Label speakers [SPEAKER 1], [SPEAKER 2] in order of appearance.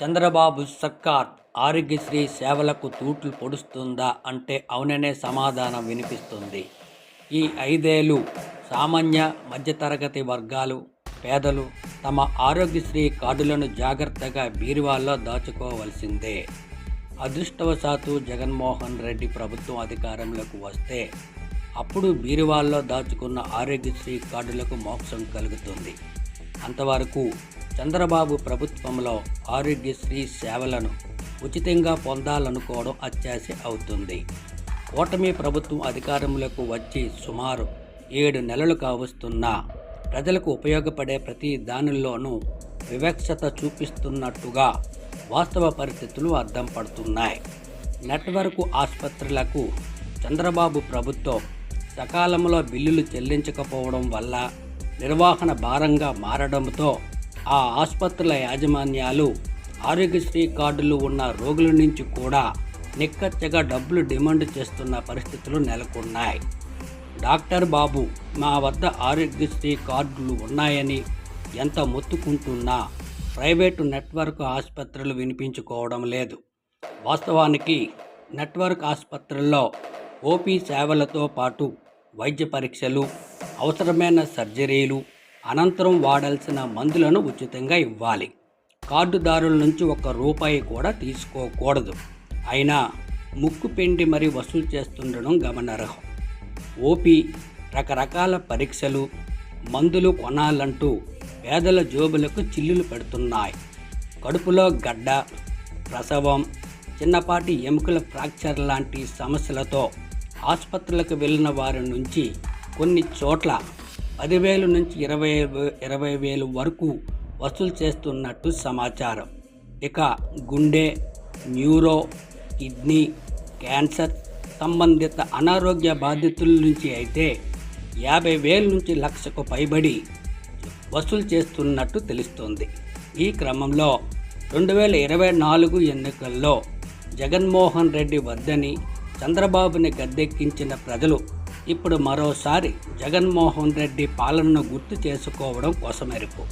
[SPEAKER 1] చంద్రబాబు సర్కార్ ఆరోగ్యశ్రీ సేవలకు తూట్లు పొడుస్తుందా అంటే అవుననే సమాధానం వినిపిస్తుంది. ఈ ఐదేళ్ళు సామాన్య మధ్యతరగతి వర్గాలు పేదలు తమ ఆరోగ్యశ్రీ కార్డులను జాగ్రత్తగా బీరువాల్లో దాచుకోవలసిందే. అదృష్టవశాత్తు జగన్మోహన్ రెడ్డి ప్రభుత్వం అధికారంలోకి వస్తే అప్పుడు బీరువాల్లో దాచుకున్న ఆరోగ్యశ్రీ కార్డులకు మోక్షం కలుగుతుంది. అంతవరకు చంద్రబాబు ప్రభుత్వంలో ఆరోగ్యశ్రీ సేవలను ఉచితంగా పొందాలనుకోవడం అత్యాశ అవుతుంది. కూటమి ప్రభుత్వం అధికారంలోకి వచ్చి సుమారు ఏడు నెలలు కావస్తున్నా ప్రజలకు ఉపయోగపడే ప్రతి దానిలోనూ వివక్షత చూపిస్తున్నట్టుగా వాస్తవ పరిస్థితులు అర్థం పడుతున్నాయి. నెట్వర్క్ ఆసుపత్రులకు చంద్రబాబు ప్రభుత్వం సకాలంలో బిల్లులు చెల్లించకపోవడం వల్ల నిర్వహణ భారంగా మారడంతో ఆ ఆసుపత్రుల యాజమాన్యాలు ఆరోగ్యశ్రీ కార్డులు ఉన్న రోగుల నుంచి కూడా నిక్కచ్చగా డబ్బులు డిమాండ్ చేస్తున్న పరిస్థితులు నెలకొన్నాయి. డాక్టర్ బాబు మా వద్ద ఆరోగ్యశ్రీ కార్డులు ఉన్నాయని ఎంత మొత్తుకుంటున్నా ప్రైవేటు నెట్వర్క్ ఆసుపత్రులు వినిపించుకోవడం లేదు. వాస్తవానికి నెట్వర్క్ ఆసుపత్రుల్లో ఓపీ సేవలతో పాటు వైద్య పరీక్షలు అవసరమైన సర్జరీలు అనంతరం వాడాల్సిన మందులను ఉచితంగా ఇవ్వాలి. కార్డుదారుల నుంచి ఒక్క రూపాయి కూడా తీసుకోకూడదు. అయినా ముక్కు పిండి మరీ వసూలు చేస్తుండడం గమనార్హం. ఓపీ రకరకాల పరీక్షలు మందులు కొనాలంటూ పేదల జోబులకు చిల్లులు పెడుతున్నాయి. కడుపులో గడ్డ ప్రసవం చిన్నపాటి ఎముకల ఫ్రాక్చర్ లాంటి సమస్యలతో ఆసుపత్రులకు వెళ్ళిన వారి నుంచి కొన్ని చోట్ల పదివేలు నుంచి ఇరవై ఇరవై వేలు వరకు వసూలు చేస్తున్నట్టు సమాచారం. ఇక గుండె న్యూరో కిడ్నీ క్యాన్సర్ సంబంధిత అనారోగ్య బాధితుల నుంచి అయితే యాభై వేల నుంచి లక్షకు పైబడి వసూలు చేస్తున్నట్టు తెలుస్తోంది. ఈ క్రమంలో రెండు వేల ఇరవై నాలుగు ఎన్నికల్లో జగన్మోహన్ రెడ్డి వద్దని చంద్రబాబుని గద్దెక్కించిన ప్రజలు ఇప్పుడు మరోసారి జగన్మోహన్ రెడ్డి పాలనను గుర్తు చేసుకోవడం కోసమెరుపు